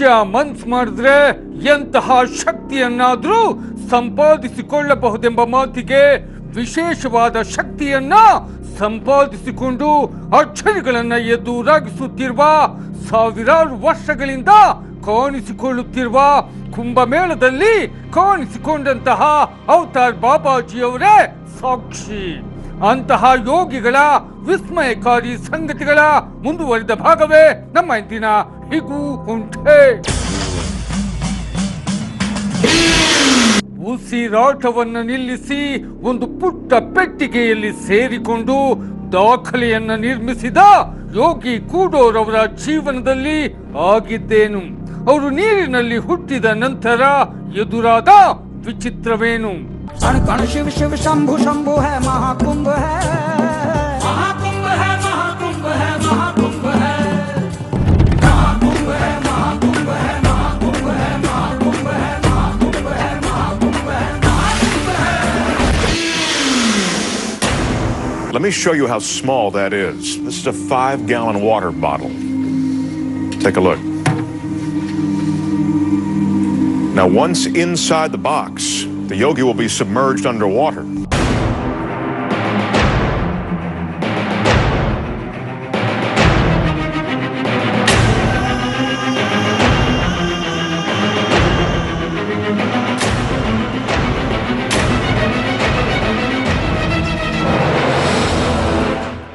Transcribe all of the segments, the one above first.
ಮನುಷ್ಯ ಮನ್ಸ್ ಮಾಡಿದ್ರೆ ಎಂತಹ ಶಕ್ತಿಯನ್ನಾದರೂ ಸಂಪಾದಿಸಿಕೊಳ್ಳಬಹುದೆಂಬ ಮಾತಿಗೆ ವಿಶೇಷವಾದ ಶಕ್ತಿಯನ್ನ ಸಂಪಾದಿಸಿಕೊಂಡು ಅಕ್ಷರಗಳನ್ನ ಎದುರಾಗಿಸುತ್ತಿರುವ ಸಾವಿರಾರು ವರ್ಷಗಳಿಂದ ಕಾಣಿಸಿಕೊಳ್ಳುತ್ತಿರುವ ಕುಂಭಮೇಳದಲ್ಲಿ ಕಾಣಿಸಿಕೊಂಡಂತಹ ಅವತಾರ್ ಬಾಬಾಜಿಯವರೇ ಸಾಕ್ಷಿ. ಅಂತಹ ಯೋಗಿಗಳ ವಿಸ್ಮಯಕಾರಿ ಸಂಗತಿಗಳ ಮುಂದುವರಿದ ಭಾಗವೇ ನಮ್ಮ ಇಂದಿನ ಹಿಗು ಕುಂಠೆ. ಉಸಿರಾಟವನ್ನು ನಿಲ್ಲಿಸಿ ಒಂದು ಪುಟ್ಟ ಪೆಟ್ಟಿಗೆಯಲ್ಲಿ ಸೇರಿಕೊಂಡು ದಾಖಲೆಯನ್ನ ನಿರ್ಮಿಸಿದ ಯೋಗಿ ಕೂಡೋರವರ ಜೀವನದಲ್ಲಿ ಆಗಿದ್ದೇನು. ಅವರು ನೀರಿನಲ್ಲಿ ಹುಟ್ಟಿದ ನಂತರ ಎದುರಾದ ವಿಚಿತ್ರವೇನು? कण कण शिव शिव शंभु शंभु है महाकुंभ है महाकुंभ है महाकुंभ है महाकुंभ है महाकुंभ है महाकुंभ है महाकुंभ है महाकुंभ है महाकुंभ है महाकुंभ है महाकुंभ है Let me show you how small that is. This is a five gallon water bottle. Take a look. Now, once inside the box, the yogi will be submerged underwater.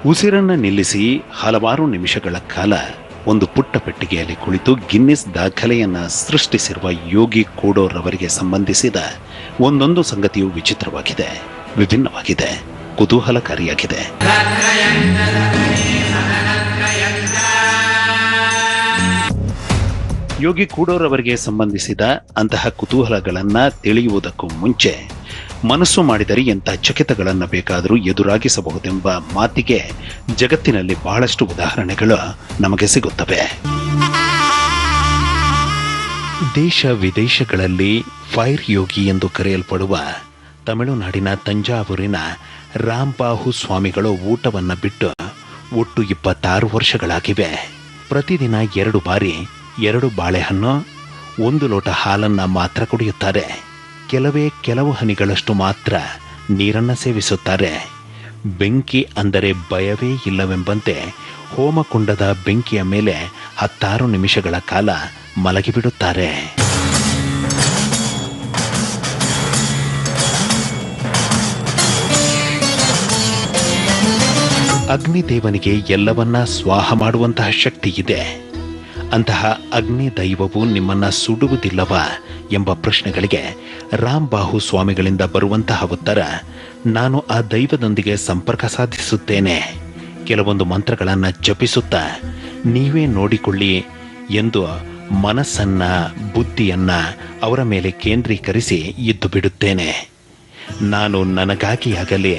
ಉಸಿರನ್ನು ನಿಲ್ಲಿಸಿ ಹಲವಾರು ನಿಮಿಷಗಳ ಕಾಲ ಒಂದು ಪುಟ್ಟ ಪೆಟ್ಟಿಗೆಯಲ್ಲಿ ಕುಳಿತು ಗಿನ್ನಿಸ್ ದಾಖಲೆಯನ್ನ ಸೃಷ್ಟಿಸಿರುವ ಯೋಗಿ ಕೋಡೋರವರಿಗೆ ಸಂಬಂಧಿಸಿದ ಒಂದೊಂದು ಸಂಗತಿಯು ವಿಚಿತ್ರವಾಗಿದೆ, ವಿಭಿನ್ನವಾಗಿದೆ, ಕುತೂಹಲಕಾರಿಯಾಗಿದೆ. ಯೋಗಿ ಕೂಡೋರವರಿಗೆ ಸಂಬಂಧಿಸಿದ ಅಂತಹ ಕುತೂಹಲಗಳನ್ನು ತಿಳಿಯುವುದಕ್ಕೂ ಮುಂಚೆ ಮನಸ್ಸು ಮಾಡಿದರೆ ಎಂಥ ಚಕಿತಗಳನ್ನು ಬೇಕಾದರೂ ಎದುರಾಗಿಸಬಹುದೆಂಬ ಮಾತಿಗೆ ಜಗತ್ತಿನಲ್ಲಿ ಬಹಳಷ್ಟು ಉದಾಹರಣೆಗಳು ನಮಗೆ ಸಿಗುತ್ತವೆ. ದೇಶ ವಿದೇಶಗಳಲ್ಲಿ ಫೈರ್ ಯೋಗಿ ಎಂದು ಕರೆಯಲ್ಪಡುವ ತಮಿಳುನಾಡಿನ ತಂಜಾವೂರಿನ ರಾಂಬಾಹು ಸ್ವಾಮಿಗಳು ಊಟವನ್ನು ಬಿಟ್ಟು ಒಟ್ಟು ಇಪ್ಪತ್ತಾರು ವರ್ಷಗಳಾಗಿವೆ. ಪ್ರತಿದಿನ ಎರಡು ಬಾರಿ ಎರಡು ಬಾಳೆಹಣ್ಣು, ಒಂದು ಲೋಟ ಹಾಲನ್ನು ಮಾತ್ರ ಕುಡಿಯುತ್ತಾರೆ. ಕೆಲವೇ ಕೆಲವು ಹನಿಗಳಷ್ಟು ಮಾತ್ರ ನೀರನ್ನು ಸೇವಿಸುತ್ತಾರೆ. ಬೆಂಕಿ ಅಂದರೆ ಭಯವೇ ಇಲ್ಲವೆಂಬಂತೆ ಹೋಮಕುಂಡದ ಬೆಂಕಿಯ ಮೇಲೆ ಹತ್ತಾರು ನಿಮಿಷಗಳ ಕಾಲ ಮಲಗಿಬಿಡುತ್ತಾರೆ. ಅಗ್ನಿದೇವನಿಗೆ ಎಲ್ಲವನ್ನ ಸ್ವಾಹ ಮಾಡುವಂತಹ ಶಕ್ತಿ ಇದೆ ಅಂತಹ ಅಗ್ನಿ ದೈವವು ನಿಮ್ಮನ್ನ ಸುಡುವುದಿಲ್ಲವಾ? ಎಂಬ ಪ್ರಶ್ನೆಗಳಿಗೆ ರಾಮಬಾಹು ಸ್ವಾಮಿಗಳಿಂದ ಬರುವಂತಹ ಉತ್ತರ, ನಾನು ಆ ದೈವದೊಂದಿಗೆ ಸಂಪರ್ಕ ಸಾಧಿಸುತ್ತೇನೆ. ಕೆಲವೊಂದು ಮಂತ್ರಗಳನ್ನು ಜಪಿಸುತ್ತಾ ನೀವೇ ನೋಡಿಕೊಳ್ಳಿ ಎಂದು ಮನಸ್ಸನ್ನ, ಬುದ್ಧಿಯನ್ನ ಅವರ ಮೇಲೆ ಕೇಂದ್ರೀಕರಿಸಿ ಇದ್ದು ಬಿಡುತ್ತೇನೆ. ನಾನು ನನಗಾಗಿಯಾಗಲಿ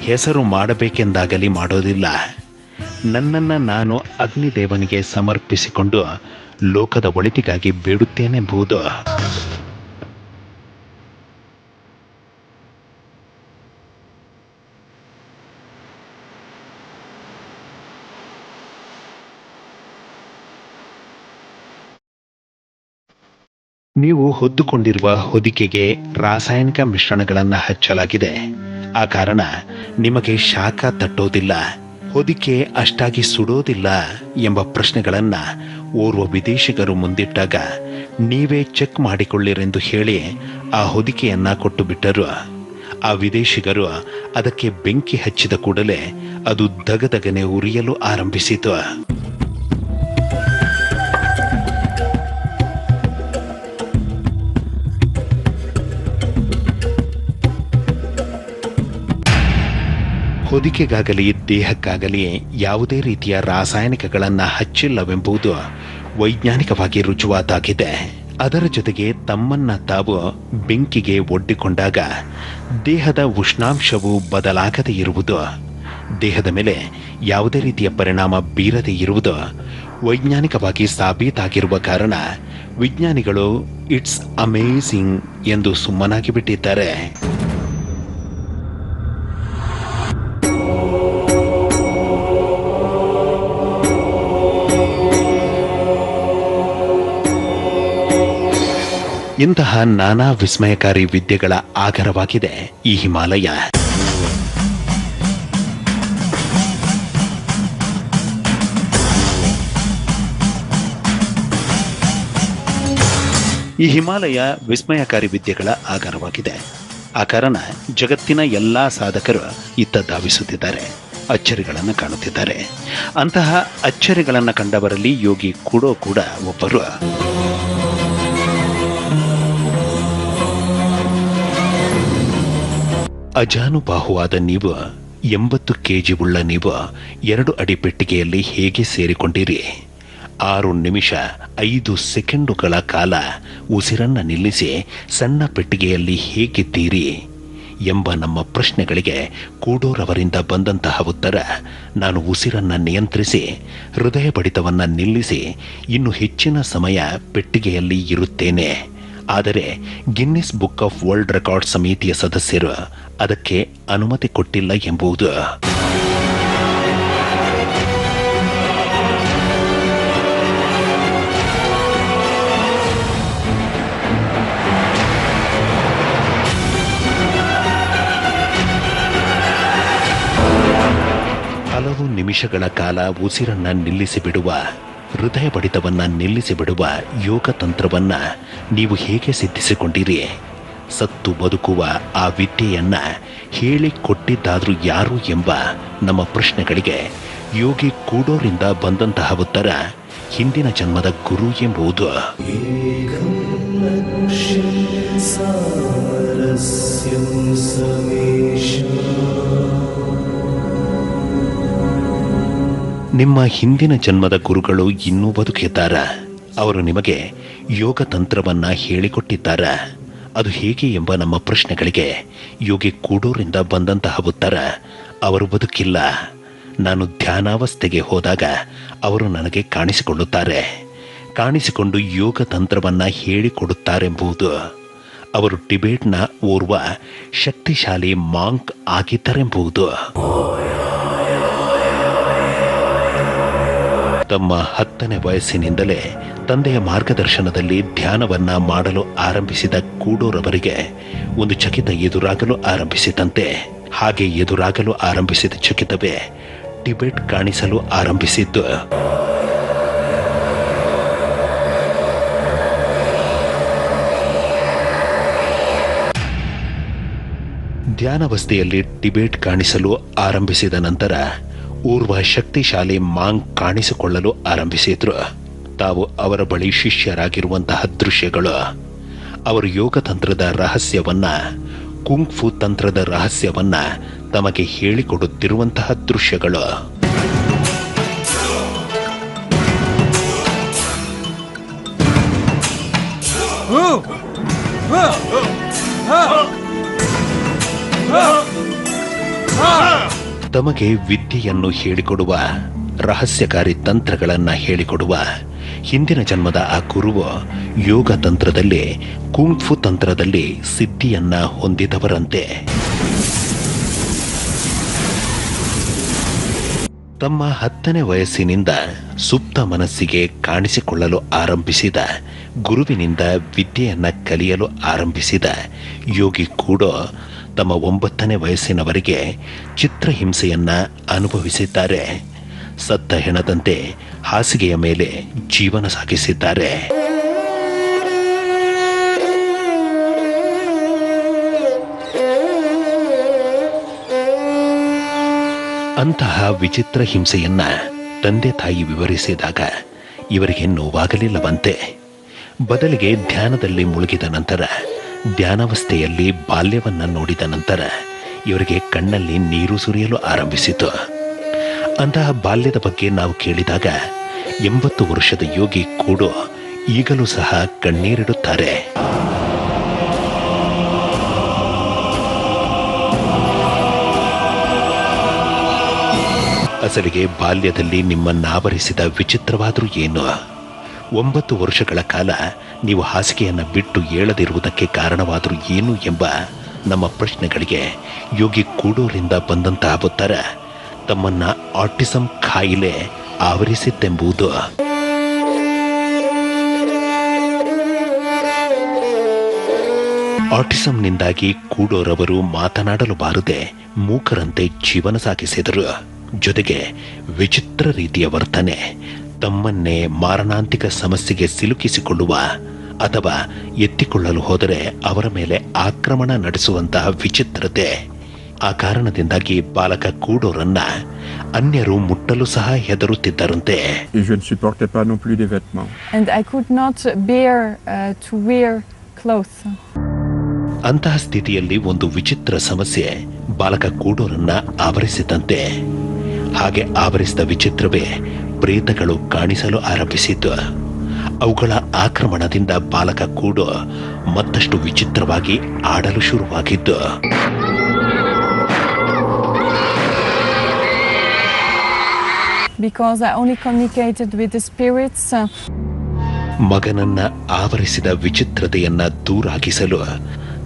ಹೆಸರು ಮಾಡಬೇಕೆಂದಾಗಲಿ ಮಾಡೋದಿಲ್ಲ. ನನ್ನನ್ನು ನಾನು ಅಗ್ನಿದೇವನಿಗೆ ಸಮರ್ಪಿಸಿಕೊಂಡು ಲೋಕದ ಒಳಿತಿಗಾಗಿ ಬೇಡುತ್ತೇನೆಂಬುದು. ನೀವು ಹೊದ್ದುಕೊಂಡಿರುವ ಹೊದಿಕೆಗೆ ರಾಸಾಯನಿಕ ಮಿಶ್ರಣಗಳನ್ನು ಹಚ್ಚಲಾಗಿದೆ. ಆ ಕಾರಣ ನಿಮಗೆ ಶಾಖ ತಟ್ಟೋದಿಲ್ಲ. ಹೊದಿಕೆ ಅಷ್ಟಾಗಿ ಸುಡೋದಿಲ್ಲ ಎಂಬ ಪ್ರಶ್ನೆಗಳನ್ನು ಓರ್ವ ವಿದೇಶಿಗರು ಮುಂದಿಟ್ಟಾಗ ನೀವೇ ಚೆಕ್ ಮಾಡಿಕೊಳ್ಳಿರೆಂದು ಹೇಳಿ ಆ ಹೊದಿಕೆಯನ್ನ ಕೊಟ್ಟು ಬಿಟ್ಟರು ಆ ವಿದೇಶಿಗರು ಅದಕ್ಕೆ ಬೆಂಕಿ ಹಚ್ಚಿದ ಕೂಡಲೇ ಅದು ದಗದಗನೆ ಉರಿಯಲು ಆರಂಭಿಸಿತು. ಹೊದಿಕೆಗಾಗಲಿ, ದೇಹಕ್ಕಾಗಲಿ ಯಾವುದೇ ರೀತಿಯ ರಾಸಾಯನಿಕಗಳನ್ನು ಹಚ್ಚಿಲ್ಲವೆಂಬುದು ವೈಜ್ಞಾನಿಕವಾಗಿ ರುಜುವಾತಾಗಿದೆ. ಅದರ ಜೊತೆಗೆ ತಮ್ಮನ್ನ ತಾವು ಬೆಂಕಿಗೆ ಒಡ್ಡಿಕೊಂಡಾಗ ದೇಹದ ಉಷ್ಣಾಂಶವು ಬದಲಾಗದೇ ಇರುವುದು, ದೇಹದ ಮೇಲೆ ಯಾವುದೇ ರೀತಿಯ ಪರಿಣಾಮ ಬೀರದೇ ಇರುವುದು ವೈಜ್ಞಾನಿಕವಾಗಿ ಸಾಬೀತಾಗಿರುವ ಕಾರಣ ವಿಜ್ಞಾನಿಗಳು ಇಟ್ಸ್ ಅಮೇಝಿಂಗ್ ಎಂದು ಸುಮ್ಮನಾಗಿ ಬಿಟ್ಟಿದ್ದಾರೆ ಇಂತಹ ನಾನಾ ವಿಸ್ಮಯಕಾರಿ ವಿದ್ಯೆಗಳ ಆಗರವಾಗಿದೆ ಈ ಹಿಮಾಲಯ. ಈ ಹಿಮಾಲಯ ವಿಸ್ಮಯಕಾರಿ ವಿದ್ಯೆಗಳ ಆಗರವಾಗಿದೆ. ಆ ಕಾರಣ ಜಗತ್ತಿನ ಎಲ್ಲಾ ಸಾಧಕರು ಇತ್ತ ಧಾವಿಸುತ್ತಿದ್ದಾರೆ, ಅಚ್ಚರಿಗಳನ್ನು ಕಾಣುತ್ತಿದ್ದಾರೆ. ಅಂತಹ ಅಚ್ಚರಿಗಳನ್ನು ಕಂಡವರಲ್ಲಿ ಯೋಗಿ ಕೂಡೋ ಕೂಡ ಒಬ್ಬರು. ಅಜಾನುಬಾಹುವಾದ ನೀವು, ಎಂಬತ್ತು ಕೆಜಿ ಉಳ್ಳ ನೀವು, ಎರಡು ಅಡಿ ಪೆಟ್ಟಿಗೆಯಲ್ಲಿ ಹೇಗೆ ಸೇರಿಕೊಂಡಿರಿ? ಆರು ನಿಮಿಷ ಐದು ಸೆಕೆಂಡುಗಳ ಕಾಲ ಉಸಿರನ್ನು ನಿಲ್ಲಿಸಿ ಸಣ್ಣ ಪೆಟ್ಟಿಗೆಯಲ್ಲಿ ಹೇಗಿದ್ದೀರಿ ಎಂಬ ನಮ್ಮ ಪ್ರಶ್ನೆಗಳಿಗೆ ಕೂಡೋರವರಿಂದ ಬಂದಂತಹ ಉತ್ತರ ನಾನು ಉಸಿರನ್ನು ನಿಯಂತ್ರಿಸಿ ಹೃದಯ ಬಡಿತವನ್ನು ನಿಲ್ಲಿಸಿ, ಇನ್ನು ಹೆಚ್ಚಿನ ಸಮಯ ಪೆಟ್ಟಿಗೆಯಲ್ಲಿ ಇರುತ್ತೇನೆ. ಆದರೆ Guinness book of world record ಸಮಿತಿಯ ಸದಸ್ಯರು ಅದಕ್ಕೆ ಅನುಮತಿ ಕೊಟ್ಟಿಲ್ಲ ಎಂಬುದು. ಹಲವು ನಿಮಿಷಗಳ ಕಾಲ ಉಸಿರನ್ನ ನಿಲ್ಲಿಸಿ ಬಿಡುವ ಹೃದಯ ಬಡಿತವನ್ನು ನಿಲ್ಲಿಸಿಬಿಡುವ ಯೋಗ ತಂತ್ರವನ್ನು ನೀವು ಹೇಗೆ ಸಿದ್ಧಿಸಿಕೊಂಡಿರಿ? ಸತ್ತು ಬದುಕುವ ಆ ವಿದ್ಯೆಯನ್ನು ಹೇಳಿಕೊಟ್ಟಿದ್ದಾದರೂ ಯಾರು ಎಂಬ ನಮ್ಮ ಪ್ರಶ್ನೆಗಳಿಗೆ ಯೋಗಿ ಕೂಡೋರಿಂದ ಬಂದಂತಹ ಉತ್ತರ ಹಿಂದಿನ ಜನ್ಮದ ಗುರು ಎಂಬುದು ನಿಮ್ಮ ಹಿಂದಿನ ಜನ್ಮದ ಗುರುಗಳು ಇನ್ನೂ ಬದುಕಿದ್ದಾರ? ಅವರು ನಿಮಗೆ ಯೋಗ ತಂತ್ರವನ್ನ ಹೇಳಿಕೊಟ್ಟಿದ್ದಾರ. ಅದು ಹೇಗೆ ಎಂಬ ನಮ್ಮ ಪ್ರಶ್ನೆಗಳಿಗೆ ಯೋಗಿ ಕೂಡೂರಿಂದ ಬಂದಂತಹ ಉತ್ತರ, ಅವರು ಬದುಕಿಲ್ಲ. ನಾನು ಧ್ಯಾನಾವಸ್ಥೆಗೆ ಹೋದಾಗ ಅವರು ನನಗೆ ಕಾಣಿಸಿಕೊಳ್ಳುತ್ತಾರೆ. ಕಾಣಿಸಿಕೊಂಡು ಯೋಗ ತಂತ್ರವನ್ನ ಹೇಳಿಕೊಡುತ್ತಾರೆಂಬುದು. ಅವರು ಟಿಬೇಟ್ನ ಓರ್ವ ಶಕ್ತಿಶಾಲಿ ಮಾಂಕ್ ಆಗಿದ್ದರೆಂಬುದು. ತಮ್ಮ ಹತ್ತನೇ ವಯಸ್ಸಿನಿಂದಲೇ ತಂದೆಯ ಮಾರ್ಗದರ್ಶನದಲ್ಲಿ ಧ್ಯಾನವನ್ನ ಮಾಡಲು ಆರಂಭಿಸಿದ ಕೂಡೋರವರಿಗೆ ಒಂದು ಚಕಿತ ಎದುರಾಗಲು ಆರಂಭಿಸಿದಂತೆ, ಹಾಗೆ ಎದುರಾಗಲು ಆರಂಭಿಸಿದ ಚಕಿತವೇ ಟಿಬೆಟ್ ಕಾಣಿಸಲು ಆರಂಭಿಸಿದ್ದು. ಧ್ಯಾನವಸ್ಥೆಯಲ್ಲಿ ಟಿಬೇಟ್ ಕಾಣಿಸಲು ಆರಂಭಿಸಿದ ನಂತರ ಊರ್ವ ಶಕ್ತಿಶಾಲಿ ಮಾಂಗ್ ಕಾಣಿಸಿಕೊಳ್ಳಲು ಆರಂಭಿಸಿದ್ರು. ತಾವು ಅವರ ಬಳಿ ಶಿಷ್ಯರಾಗಿರುವಂತಹ ದೃಶ್ಯಗಳು. ಅವರು ಯೋಗ ತಂತ್ರದ ರಹಸ್ಯವನ್ನ ಕುಂಗ್ಫು ತಂತ್ರದ ರಹಸ್ಯವನ್ನ ತಮಗೆ ಹೇಳಿಕೊಡುತ್ತಿರುವಂತಹ ದೃಶ್ಯಗಳು. ತಮಗೆ ವಿದ್ಯೆಯನ್ನು ಹೇಳಿಕೊಡುವ, ರಹಸ್ಯಕಾರಿ ತಂತ್ರಗಳನ್ನು ಹೇಳಿಕೊಡುವ, ಹಿಂದಿನ ಜನ್ಮದ ಆ ಗುರುವು ಯೋಗ ತಂತ್ರದಲ್ಲಿ, ಕುಂಫು ತಂತ್ರದಲ್ಲಿ ಸಿದ್ಧಿಯನ್ನ ಹೊಂದಿದವರಂತೆ. ತಮ್ಮ ಹತ್ತನೇ ವಯಸ್ಸಿನಿಂದ ಸುಪ್ತ ಮನಸ್ಸಿಗೆ ಕಾಣಿಸಿಕೊಳ್ಳಲು ಆರಂಭಿಸಿದ, ಗುರುವಿನಿಂದ ವಿದ್ಯೆಯನ್ನ ಕಲಿಯಲು ಆರಂಭಿಸಿದ ಯೋಗಿ ಕೂಡ ತಮ್ಮ ಒಂಬತ್ತನೇ ವಯಸ್ಸಿನವರೆಗೆ ಚಿತ್ರಹಿಂಸೆಯನ್ನ ಅನುಭವಿಸಿದ್ದಾರೆ. ಸತ್ತ ಹೆಣದಂತೆ ಹಾಸಿಗೆಯ ಮೇಲೆ ಜೀವನ ಸಾಗಿಸಿದ್ದಾರೆ. ಅಂತಹ ವಿಚಿತ್ರ ಹಿಂಸೆಯನ್ನ ತಂದೆ ತಾಯಿ ವಿವರಿಸಿದಾಗ ಇವರಿಗೆ ನೋವಾಗಲಿಲ್ಲವಂತೆ ಬದಲಿಗೆ ಧ್ಯಾನದಲ್ಲಿ ಮುಳುಗಿದ ನಂತರ ಧ್ಯಾನಾವಸ್ಥೆಯಲ್ಲಿ ಬಾಲ್ಯವನ್ನ ನೋಡಿದ ನಂತರ ಇವರಿಗೆ ಕಣ್ಣಲ್ಲಿ ನೀರು ಸುರಿಯಲು ಆರಂಭಿಸಿತು. ಅಂತಹ ಬಾಲ್ಯದ ಬಗ್ಗೆ ನಾವು ಕೇಳಿದಾಗ ಎಂಬತ್ತು ವರ್ಷದ ಯೋಗಿ ಕೂಡ ಈಗಲೂ ಸಹ ಕಣ್ಣೀರಿಡುತ್ತಾರೆ. ಅಸಲಿಗೆ ಬಾಲ್ಯದಲ್ಲಿ ನಿಮ್ಮನ್ನಾವರಿಸಿದ ವಿಚಿತ್ರವಾದರೂ ಏನು? ಒಂಬತ್ತು ವರ್ಷಗಳ ಕಾಲ ನೀವು ಹಾಸಿಗೆಯನ್ನು ಬಿಟ್ಟು ಏಳದಿರುವುದಕ್ಕೆ ಕಾರಣವಾದರೂ ಏನು ಎಂಬ ನಮ್ಮ ಪ್ರಶ್ನೆಗಳಿಗೆ ಯೋಗಿ ಕೂಡೂರಿಂದ ಬಂದಂತಹ ಉತ್ತರ, ತಮ್ಮನ್ನ ಆಟಿಸಂ ಕಾಯಿಲೆ ಆವರಿಸಿತ್ತೆಂಬುದು ಆಟಿಸಂನಿಂದಾಗಿ ಕೂಡೋರವರು ಮಾತನಾಡಲು ಬಾರದೆ ಮೂಕರಂತೆ ಜೀವನ ಸಾಗಿಸಿದರು. ಜೊತೆಗೆ ವಿಚಿತ್ರ ರೀತಿಯ ವರ್ತನೆ ತಮ್ಮನ್ನೇ ಮಾರಣಾಂತಿಕ ಸಮಸ್ಯೆಗೆ ಸಿಲುಕಿಸಿಕೊಳ್ಳುವ ಅಥವಾ ಎತ್ತಿಕೊಳ್ಳಲು ಹೋದರೆ ಅವರ ಮೇಲೆ ಆಕ್ರಮಣ ನಡೆಸುವಂತಹ ವಿಚಿತ್ರತೆ. ಆ ಕಾರಣದಿಂದಾಗಿ ಬಾಲಕ ಕೂಡೋರನ್ನ ಅನ್ಯರು ಮುಟ್ಟಲು ಸಹ ಹೆದರುತ್ತಿದ್ದರಂತೆ. Uh. ಅಂತಹ ಸ್ಥಿತಿಯಲ್ಲಿ ಒಂದು ವಿಚಿತ್ರ ಸಮಸ್ಯೆ ಬಾಲಕ ಕೂಡೋರನ್ನ ಆವರಿಸಿದಂತೆ. ಹಾಗೆ ಆವರಿಸಿದ ವಿಚಿತ್ರವೇ ಪ್ರೇತಗಳು ಕಾಣಿಸಲು ಆರಂಭಿಸಿದ್ದು ಅವುಗಳ ಆಕ್ರಮಣದಿಂದ ಬಾಲಕ ಕೂಡು ಮತ್ತಷ್ಟು ವಿಚಿತ್ರವಾಗಿ ಆಡಲು ಶುರುವಾಗಿದ್ದು Because I only communicated with the spirits. uh, ಮಗನನ್ನ ಆವರಿಸಿದ ವಿಚಿತ್ರತೆಯನ್ನ ದೂರಾಗಿಸಲು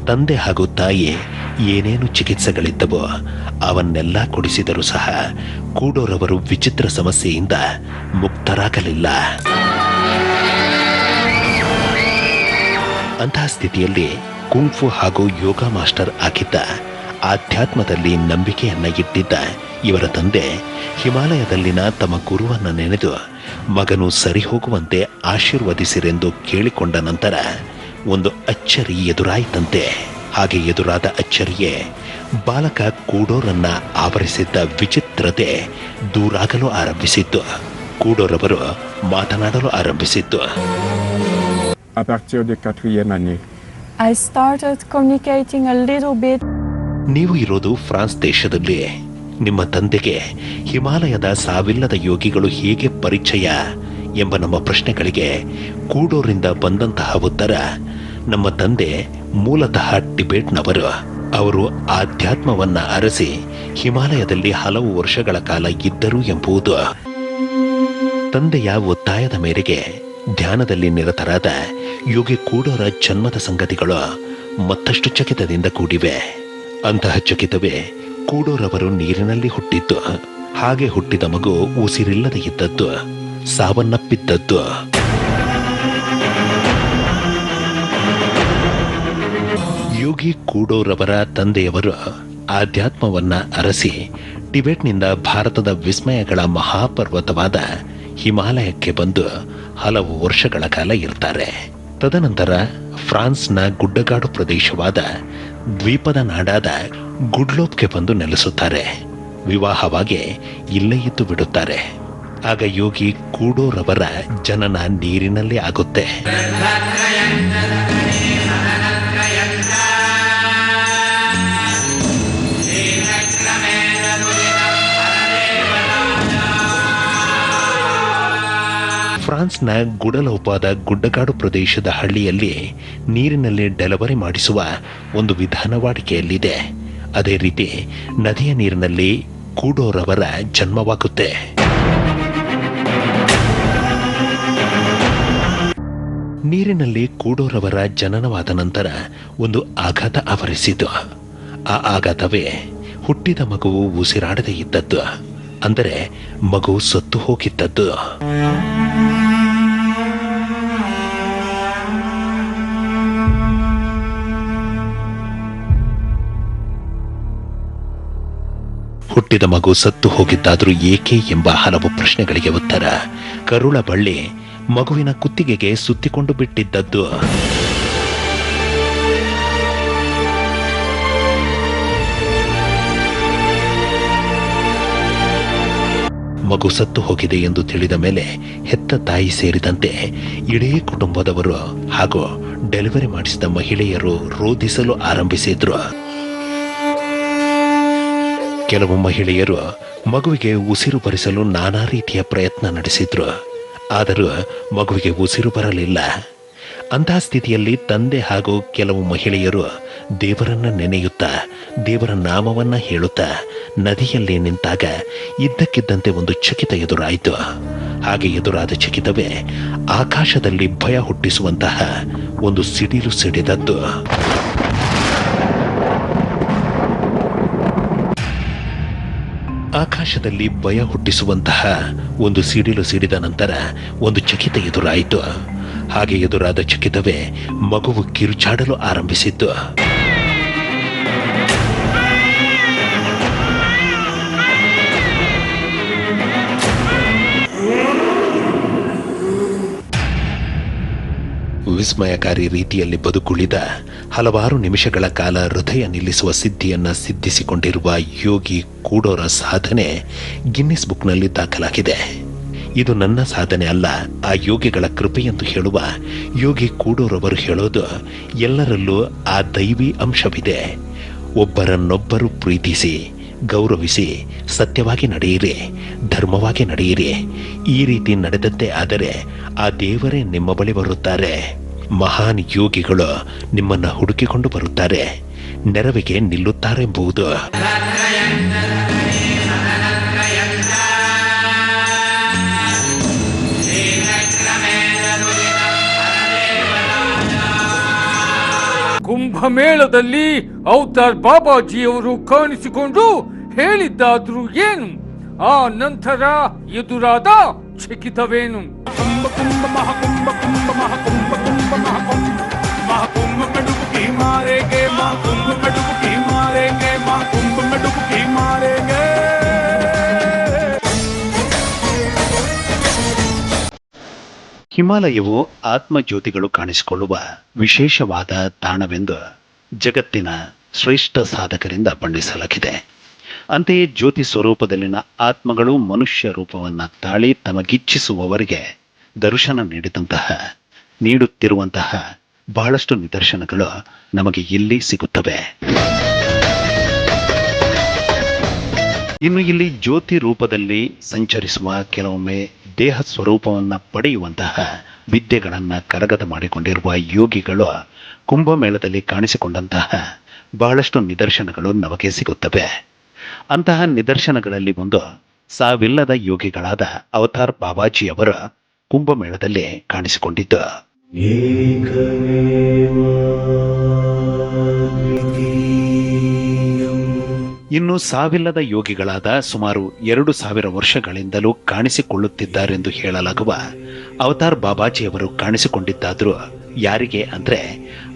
ತಂದೆ ಹಾಗೂ ತಾಯಿ ಏನೇನು ಚಿಕಿತ್ಸೆಗಳಿದ್ದವೋ ಅವನ್ನೆಲ್ಲ ಕೊಡಿಸಿದರೂ ಸಹ ಕೂಡೋರವರು ವಿಚಿತ್ರ ಸಮಸ್ಯೆಯಿಂದ ಮುಕ್ತರಾಗಲಿಲ್ಲ. ಅಂತಹ ಸ್ಥಿತಿಯಲ್ಲಿ ಕುಂಫು ಹಾಗೂ ಯೋಗ ಮಾಸ್ಟರ್ ಆಗಿದ್ದ ಆಧ್ಯಾತ್ಮದಲ್ಲಿ ನಂಬಿಕೆಯನ್ನ ಇಟ್ಟಿದ್ದ ಇವರ ತಂದೆ ಹಿಮಾಲಯದಲ್ಲಿನ ತಮ್ಮ ಗುರುವನ್ನ ನೆನೆದು ಮಗನು ಸರಿ ಹೋಗುವಂತೆ ಆಶೀರ್ವದಿಸಿರೆಂದು ಕೇಳಿಕೊಂಡ ನಂತರ ಒಂದು ಅಚ್ಚರಿ ಎದುರಾಯಿತಂತೆ. ಹಾಗೆ ಎದುರಾದ ಅಚ್ಚರಿಯೇ ಬಾಲಕ ಕೂಡೋರನ್ನ ಆವರಿಸಿದ್ದ ವಿಚಿತ್ರತೆ ದೂರಾಗಲು ಆರಂಭಿಸಿತ್ತು. ಕೂಡೋರವರು ಮಾತನಾಡಲು ಆರಂಭಿಸಿತ್ತು. À partir de quatrième année, I started communicating a little bit. ನೀವು ಇರೋದು ಫ್ರಾನ್ಸ್ ದೇಶದಲ್ಲಿ. ನಿಮ್ಮ ತಂದೆಗೆ ಹಿಮಾಲಯದ ಸಾವಿಲ್ಲದ ಯೋಗಿಗಳು ಹೇಗೆ ಪರಿಚಯ? ಎಂಬ ನಮ್ಮ ಪ್ರಶ್ನೆಗಳಿಗೆ ಕೂಡೋರಿಂದ ಬಂದಂತಹ ಉತ್ತರ ನಮ್ಮ ತಂದೆ ಮೂಲತಃ ಟಿಬೇಟ್ನವರು. ಅವರು ಆಧ್ಯಾತ್ಮವನ್ನ ಅರಸಿ ಹಿಮಾಲಯದಲ್ಲಿ ಹಲವು ವರ್ಷಗಳ ಕಾಲ ಇದ್ದರು ಎಂಬುದು. ತಂದೆಯ ಒತ್ತಾಯದ ಮೇರೆಗೆ ಧ್ಯಾನದಲ್ಲಿ ನಿರತರಾದ ಯೋಗಿ ಕೂಡೋರ ಜನ್ಮದ ಸಂಗತಿಗಳು ಮತ್ತಷ್ಟು ಚಕಿತದಿಂದ ಕೂಡಿವೆ. ಅಂತಹ ಚಕಿತವೇ ಕೂಡೋರವರು ನೀರಿನಲ್ಲಿ ಹುಟ್ಟಿದ್ದು. ಹಾಗೆ ಹುಟ್ಟಿದ ಮಗು ಉಸಿರಿಲ್ಲದೆ ಇದ್ದದ್ದು. ಸಾವನ್ನಪ್ಪಿದ್ದದ್ದು. ಯೋಗಿ ಕೂಡೋರವರ ತಂದೆಯವರು ಆಧ್ಯಾತ್ಮವನ್ನ ಅರಸಿ ಟಿಬೆಟ್ನಿಂದ ಭಾರತದ ವಿಸ್ಮಯಗಳ ಮಹಾಪರ್ವತವಾದ ಹಿಮಾಲಯಕ್ಕೆ ಬಂದು ಹಲವು ವರ್ಷಗಳ ಕಾಲ ಇರ್ತಾರೆ. ತದನಂತರ ಫ್ರಾನ್ಸ್ನ ಗುಡ್ಡಗಾಡು ಪ್ರದೇಶವಾದ ದ್ವೀಪದ ನಾಡಾದ ಗುಡ್ಲೋಪ್ಗೆ ಬಂದು ನೆಲೆಸುತ್ತಾರೆ. ವಿವಾಹವಾಗಿ ಇಲ್ಲೇ ಇದ್ದು ಬಿಡುತ್ತಾರೆ. ಆಗ ಯೋಗಿ ಕೂಡೋರವರ ಜನನ ನೀರಿನಲ್ಲೇ ಆಗುತ್ತೆ. ಫ್ರಾನ್ಸ್ನ ಗುಡಲೋಪಾದ ಗುಡ್ಡಗಾಡು ಪ್ರದೇಶದ ಹಳ್ಳಿಯಲ್ಲಿ ನೀರಿನಲ್ಲಿ ಡೆಲಿವರಿ ಮಾಡಿಸುವ ಒಂದು ವಿಧಾನ ವಾಡಿಕೆಯಲ್ಲಿದೆ. ಅದೇ ರೀತಿ ನದಿಯ ನೀರಿನಲ್ಲಿ ಕೂಡೋರವರ ಜನ್ಮವಾಗುತ್ತೆ. ನೀರಿನಲ್ಲಿ ಕೂಡೋರವರ ಜನನವಾದ ನಂತರ ಒಂದು ಆಘಾತ ಆವರಿಸಿತು. ಆ ಆಘಾತವೇ ಹುಟ್ಟಿದ ಮಗುವು ಉಸಿರಾಡದೇ ಇದ್ದದ್ದು. ಅಂದರೆ ಮಗು ಸತ್ತು ಹೋಗಿದ್ದದ್ದು. ಹುಟ್ಟಿದ ಮಗು ಸತ್ತು ಹೋಗಿದ್ದಾದರೂ ಏಕೆ ಎಂಬ ಹಲವು ಪ್ರಶ್ನೆಗಳಿಗೆ ಉತ್ತರ. ಕರುಳ ಬಳ್ಳಿ ಮಗುವಿನ ಕುತ್ತಿಗೆಗೆ ಸುತ್ತಿಕೊಂಡು ಬಿಟ್ಟಿದ್ದದ್ದು. ಮಗು ಸತ್ತು ಹೋಗಿದೆ ಎಂದು ತಿಳಿದ ಮೇಲೆ ಹೆತ್ತ ತಾಯಿ ಸೇರಿದಂತೆ ಇಡೀ ಕುಟುಂಬದವರು ಹಾಗೂ ಡೆಲಿವರಿ ಮಾಡಿಸಿದ ಮಹಿಳೆಯರು ರೋಧಿಸಲು ಆರಂಭಿಸಿದ್ರು. ಕೆಲವು ಮಹಿಳೆಯರು ಮಗುವಿಗೆ ಉಸಿರು ಬರಿಸಲು ನಾನಾ ರೀತಿಯ ಪ್ರಯತ್ನ ನಡೆಸಿದ್ರು. ಆದರೂ ಮಗುವಿಗೆ ಉಸಿರು ಬರಲಿಲ್ಲ. ಅಂತಹ ಸ್ಥಿತಿಯಲ್ಲಿ ತಂದೆ ಹಾಗೂ ಕೆಲವು ಮಹಿಳೆಯರು ದೇವರನ್ನ ನೆನೆಯುತ್ತಾ, ದೇವರ ನಾಮವನ್ನ ಹೇಳುತ್ತಾ ನದಿಯಲ್ಲಿ ನಿಂತಾಗ ಇದ್ದಕ್ಕಿದ್ದಂತೆ ಒಂದು ಚಕಿತ ಎದುರಾಯಿತು. ಹಾಗೆ ಎದುರಾದ ಚಕಿತವೇ ಆಕಾಶದಲ್ಲಿ ಭಯ ಹುಟ್ಟಿಸುವಂತಹ ಒಂದು ಸಿಡಿಲು ಸಿಡಿದದ್ದು. ಆಕಾಶದಲ್ಲಿ ಭಯ ಹುಟ್ಟಿಸುವಂತಹ ಒಂದು ಸಿಡಿಲು ಸಿಡಿದ ನಂತರ ಒಂದು ಚಕಿತ ಎದುರಾಯಿತು. ಹಾಗೆ ಎದುರಾದ ಚಕಿತವೇ ಮಗುವು ಕಿರುಚಾಡಲು ಆರಂಭಿಸಿದ್ದು ವಿಸ್ಮಯಕಾರಿ ರೀತಿಯಲ್ಲಿ ಬದುಕುಳಿದ ಹಲವಾರು ನಿಮಿಷಗಳ ಕಾಲ ಹೃದಯ ನಿಲ್ಲಿಸುವ ಸಿದ್ಧಿಯನ್ನು ಸಿದ್ಧಿಸಿಕೊಂಡಿರುವ ಯೋಗಿ ಕೂಡೋರ ಸಾಧನೆ ಗಿನ್ನಿಸ್ ಬುಕ್ನಲ್ಲಿ ದಾಖಲಾಗಿದೆ. ಇದು ನನ್ನ ಸಾಧನೆ ಅಲ್ಲ, ಆ ಯೋಗಿಗಳ ಕೃಪೆಯೆಂದು ಹೇಳುವ ಯೋಗಿ ಕೂಡೋರವರು ಹೇಳೋದು ಎಲ್ಲರಲ್ಲೂ ಆ ದೈವಿ ಅಂಶವಿದೆ. ಒಬ್ಬರನ್ನೊಬ್ಬರು ಪ್ರೀತಿಸಿ, ಗೌರವಿಸಿ, ಸತ್ಯವಾಗಿ ನಡೆಯಿರಿ, ಧರ್ಮವಾಗಿ ನಡೆಯಿರಿ. ಈ ರೀತಿ ನಡೆದದ್ದೇ ಆದರೆ ಆ ದೇವರೇ ನಿಮ್ಮ ಬಳಿ ಬರುತ್ತಾರೆ. ಮಹಾನ್ ಯೋಗಿಗಳು ನಿಮ್ಮನ್ನ ಹುಡುಕಿಕೊಂಡು ಬರುತ್ತಾರೆ. ನೆರವಿಗೆ ನಿಲ್ಲುತ್ತಾರೆಂಬುದು. ಕುಂಭಮೇಳದಲ್ಲಿ ಅವತಾರ್ ಬಾಬಾಜಿಯವರು ಕಾಣಿಸಿಕೊಂಡು ಹೇಳಿದ್ದಾದ್ರೂ ಏನು? ಆ ನಂತರ ಎದುರಾದ ಚಕಿತವೇನು? कुंभ कुंभ महाकुंभ कुंभ महाकुंभ कुंभ महाकुंभ महाकुंभ में डुबकी मारेंगे महाकुंभ में डुबकी मारेंगे महाकुंभ में डुबकी मारेंगे ಹಿಮಾಲಯವು ಆತ್ಮಜ್ಯೋತಿಗಳು ಕಾಣಿಸಿಕೊಳ್ಳುವ ವಿಶೇಷವಾದ ತಾಣವೆಂದು ಜಗತ್ತಿನ ಶ್ರೇಷ್ಠ ಸಾಧಕರಿಂದ ಬಣ್ಣಿಸಲಾಗಿದೆ ಅಂತೆಯೇ ಜ್ಯೋತಿ ಸ್ವರೂಪದಲ್ಲಿನ ಆತ್ಮಗಳು ಮನುಷ್ಯ ರೂಪವನ್ನು ತಾಳಿ ತಮಗಿಚ್ಛಿಸುವವರಿಗೆ ದರ್ಶನ ನೀಡಿದಂತಹ, ನೀಡುತ್ತಿರುವಂತಹ ಬಹಳಷ್ಟು ನಿದರ್ಶನಗಳು ನಮಗೆ ಇಲ್ಲಿ ಸಿಗುತ್ತವೆ. ಇನ್ನು ಇಲ್ಲಿ ಜ್ಯೋತಿ ರೂಪದಲ್ಲಿ ಸಂಚರಿಸುವ ಕೆಲವೊಮ್ಮೆ ದೇಹ ಸ್ವರೂಪವನ್ನು ಪಡೆಯುವಂತಹ ವಿದ್ಯೆಗಳನ್ನು ಕರಗತ ಮಾಡಿಕೊಂಡಿರುವ ಯೋಗಿಗಳು ಕುಂಭಮೇಳದಲ್ಲಿ ಕಾಣಿಸಿಕೊಂಡಂತಹ ಬಹಳಷ್ಟು ನಿದರ್ಶನಗಳು ನಮಗೆ ಸಿಗುತ್ತವೆ. ಅಂತಹ ನಿದರ್ಶನಗಳಲ್ಲಿ ಒಂದು ಸಾವಿಲ್ಲದ ಯೋಗಿಗಳಾದ ಅವತಾರ್ ಬಾಬಾಜಿಯವರ ಕುಂಭಮೇಳದಲ್ಲಿ ಕಾಣಿಸಿಕೊಂಡಿದ್ದ. ಇನ್ನು ಸಾವಿಲ್ಲದ ಯೋಗಿಗಳಾದ ಸುಮಾರು ಎರಡು ಸಾವಿರ ವರ್ಷಗಳಿಂದಲೂ ಕಾಣಿಸಿಕೊಳ್ಳುತ್ತಿದ್ದಾರೆಂದು ಹೇಳಲಾಗುವ ಅವತಾರ್ ಬಾಬಾಜಿಯವರು ಕಾಣಿಸಿಕೊಂಡಿದ್ದಾದರೂ ಯಾರಿಗೆ ಅಂದ್ರೆ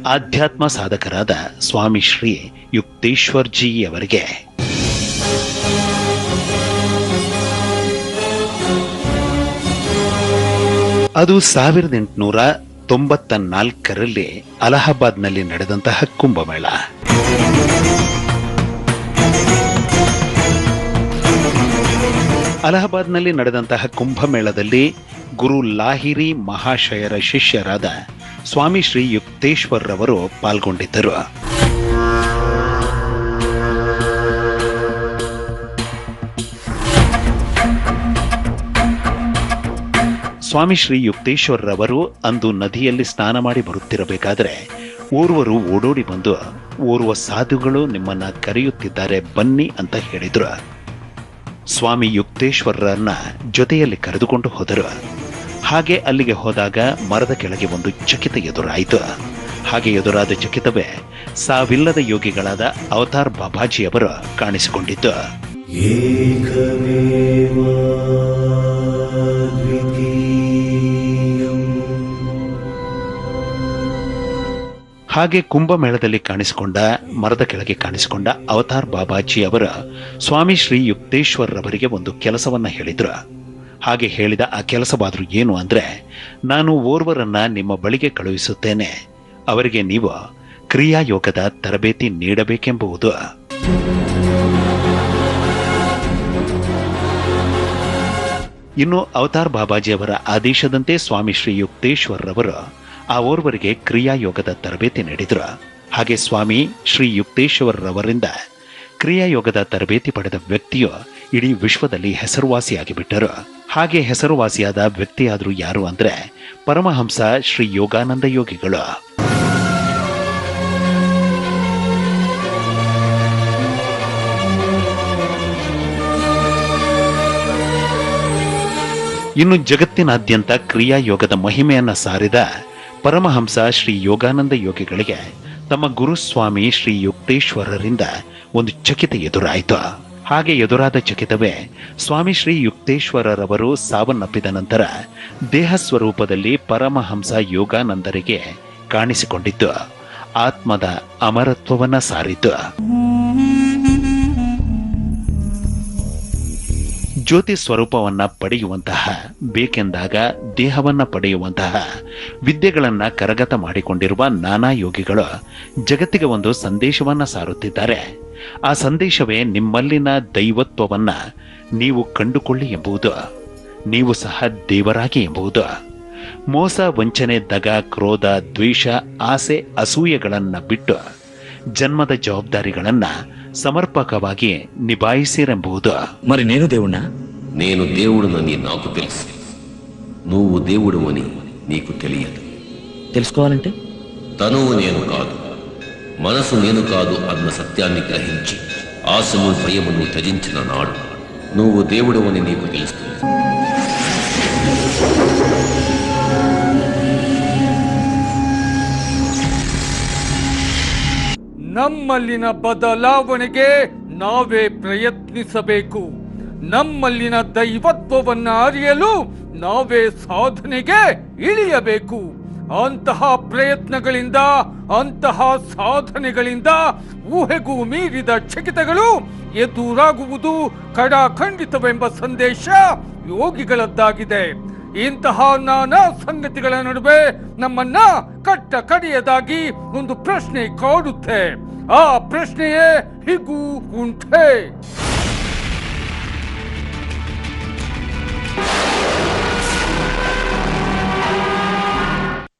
ಆಧ್ಯಾತ್ಮ ಸಾಧಕರಾದ ಸ್ವಾಮಿ ಶ್ರೀ ಯುಕ್ತೇಶ್ವರ್ಜಿಯವರಿಗೆ ಅದು ಸಾವಿರದ ಎಂಟುನೂರ ತೊಂಬತ್ತ ನಾಲ್ಕರಲ್ಲಿ ಅಲಹಾಬಾದ್ನಲ್ಲಿ ನಡೆದಂತಹ ಕುಂಭಮೇಳ. ಅಲಹಾಬಾದ್ನಲ್ಲಿ ನಡೆದಂತಹ ಕುಂಭಮೇಳದಲ್ಲಿ ಗುರು ಲಾಹಿರಿ ಮಹಾಶಯರ ಶಿಷ್ಯರಾದ ಸ್ವಾಮಿ ಶ್ರೀ ಯುಕ್ತೇಶ್ವರ್ರವರು ಪಾಲ್ಗೊಂಡಿದ್ದರು. ಸ್ವಾಮಿ ಶ್ರೀ ಯುಕ್ತೇಶ್ವರರವರು ಅಂದು ನದಿಯಲ್ಲಿ ಸ್ನಾನ ಮಾಡಿ ಬರುತ್ತಿರಬೇಕಾದರೆ ಓರ್ವರು ಓಡೋಡಿ ಬಂದು, ಓರ್ವ ಸಾಧುಗಳು ನಿಮ್ಮನ್ನ ಕರೆಯುತ್ತಿದ್ದಾರೆ, ಬನ್ನಿ ಅಂತ ಹೇಳಿದ್ರು. ಸ್ವಾಮಿ ಯುಕ್ತೇಶ್ವರರನ್ನ ಜೊತೆಯಲ್ಲಿ ಕರೆದುಕೊಂಡು ಹೋದರು. ಹಾಗೆ ಅಲ್ಲಿಗೆ ಹೋದಾಗ ಮರದ ಕೆಳಗೆ ಒಂದು ಚಕಿತ ಎದುರಾಯಿತು. ಹಾಗೆ ಎದುರಾದ ಚಕಿತವೇ ಸಾವಿಲ್ಲದ ಯೋಗಿಗಳಾದ ಅವತಾರ್ ಬಾಬಾಜಿಯವರು ಕಾಣಿಸಿಕೊಂಡಿದ್ದು ಹಾಗೆ ಕುಂಭಮೇಳದಲ್ಲಿ ಕಾಣಿಸಿಕೊಂಡ, ಮರದ ಕೆಳಗೆ ಕಾಣಿಸಿಕೊಂಡ ಅವತಾರ್ ಬಾಬಾಜಿ ಅವರ ಸ್ವಾಮಿ ಶ್ರೀ ಯುಕ್ತೇಶ್ವರರವರಿಗೆ ಒಂದು ಕೆಲಸವನ್ನ ಹೇಳಿದ್ರು. ಹಾಗೆ ಹೇಳಿದ ಆ ಕೆಲಸವಾದರೂ ಏನು ಅಂದರೆ, ನಾನು ಓರ್ವರನ್ನ ನಿಮ್ಮ ಬಳಿಗೆ ಕಳುಹಿಸುತ್ತೇನೆ. ಅವರಿಗೆ ನೀವು ಕ್ರಿಯಾಯೋಗದ ತರಬೇತಿ ನೀಡಬೇಕೆಂಬುದು ಇನ್ನು ಅವತಾರ್ ಬಾಬಾಜಿ ಅವರ ಆದೇಶದಂತೆ ಸ್ವಾಮಿ ಶ್ರೀ ಯುಕ್ತೇಶ್ವರರವರು ಆ ಓರ್ವರಿಗೆ ಕ್ರಿಯಾಯೋಗದ ತರಬೇತಿ ನೀಡಿದ್ರು. ಹಾಗೆ ಸ್ವಾಮಿ ಶ್ರೀ ಯುಕ್ತೇಶ್ವರರವರಿಂದ ಕ್ರಿಯಾಯೋಗದ ತರಬೇತಿ ಪಡೆದ ವ್ಯಕ್ತಿಯು ಇಡೀ ವಿಶ್ವದಲ್ಲಿ ಹೆಸರುವಾಸಿಯಾಗಿ ಬಿಟ್ಟರು ಹಾಗೆ ಹೆಸರುವಾಸಿಯಾದ ವ್ಯಕ್ತಿಯಾದರೂ ಯಾರು ಅಂದ್ರೆ ಪರಮಹಂಸ ಶ್ರೀ ಯೋಗಾನಂದ ಯೋಗಿಗಳು. ಇನ್ನು ಜಗತ್ತಿನಾದ್ಯಂತ ಕ್ರಿಯಾಯೋಗದ ಮಹಿಮೆಯನ್ನ ಸಾರಿದ ಪರಮಹಂಸ ಶ್ರೀ ಯೋಗಾನಂದ ಯೋಗಿಗಳಿಗೆ ತಮ್ಮ ಗುರುಸ್ವಾಮಿ ಶ್ರೀ ಯುಕ್ತೇಶ್ವರರಿಂದ ಒಂದು ಚಕಿತ ಎದುರಾಯಿತು. ಹಾಗೆ ಎದುರಾದ ಚಕಿತವೇ ಸ್ವಾಮಿ ಶ್ರೀ ಯುಕ್ತೇಶ್ವರರವರು ಸಾವನ್ನಪ್ಪಿದ ನಂತರ ದೇಹ ಸ್ವರೂಪದಲ್ಲಿ ಪರಮಹಂಸ ಯೋಗಾನಂದರಿಗೆ ಕಾಣಿಸಿಕೊಂಡಿದ್ದು ಆತ್ಮದ ಅಮರತ್ವವನ್ನ ಸಾರಿತು. ಜ್ಯೋತಿ ಸ್ವರೂಪವನ್ನ ಪಡೆಯುವಂತಹ, ಬೇಕೆಂದಾಗ ದೇಹವನ್ನ ಪಡೆಯುವಂತಹ, ವಿದ್ಯೆಗಳನ್ನ ಕರಗತ ಮಾಡಿಕೊಂಡಿರುವ ನಾನಾ ಯೋಗಿಗಳು ಜಗತ್ತಿಗೆ ಒಂದು ಸಂದೇಶವನ್ನ ಸಾರುತ್ತಿದ್ದಾರೆ. ಆ ಸಂದೇಶವೇ ನಿಮ್ಮಲ್ಲಿನ ದೈವತ್ವವನ್ನ ನೀವು ಕಂಡುಕೊಳ್ಳಿ ಎಂಬುದು, ನೀವು ಸಹ ದೇವರಾಗಿ ಎಂಬುದು. ಮೋಸ, ವಂಚನೆ, ದಗ, ಕ್ರೋಧ, ದ್ವೇಷ, ಆಸೆ, ಅಸೂಯೆಗಳನ್ನು ಬಿಟ್ಟು ಜನ್ಮದ ಜವಾಬ್ದಾರಿಗಳನ್ನ ಸಮರ್ಪಕವಾಗಿ ನಿಭಾಯಿಸಿರೆಂಬುದು మరి నేను దేవుణ్ణా నేను దేవుడునని నాకు తెలుసు నువ్వు దేవుడువని నీకు తెలియదు తెలుసుకోవాలంటే తనువు నేను కాదు మనసు నేను కాదు అన్న సత్యాన్ని గ్రహించి ఆశను భయమును త్యజించిన నాడు నువ్వు దేవుడువని నీకు తెలుస్తుంది ನಮ್ಮಲ್ಲಿನ ಬದಲಾವಣೆಗೆ ನಾವೇ ಪ್ರಯತ್ನಿಸಬೇಕು. ನಮ್ಮಲ್ಲಿನ ದೈವತ್ವವನ್ನ ಅರಿಯಲು ನಾವೇ ಸಾಧನೆಗೆ ಇಳಿಯಬೇಕು. ಅಂತಹ ಪ್ರಯತ್ನಗಳಿಂದ, ಅಂತಹ ಸಾಧನೆಗಳಿಂದ ಊಹೆಗೂ ಮೀರಿದ ಚಕಿತಗಳು ಎದುರಾಗುವುದು ಕಡಾಖಂಡಿತವೆಂಬ ಸಂದೇಶ ಯೋಗಿಗಳದ್ದಾಗಿದೆ. ಇಂತಹ ನಾನಾ ಸಂಗತಿಗಳ ನಡುವೆ ನಮ್ಮನ್ನ ಕಟ್ಟ ಕಡೆಯದಾಗಿ ಒಂದು ಪ್ರಶ್ನೆ ಕಾಡುತ್ತೆ. ಆ ಪ್ರಶ್ನೆಯೇ ಹೀಗೂ ಉಂಟೆ.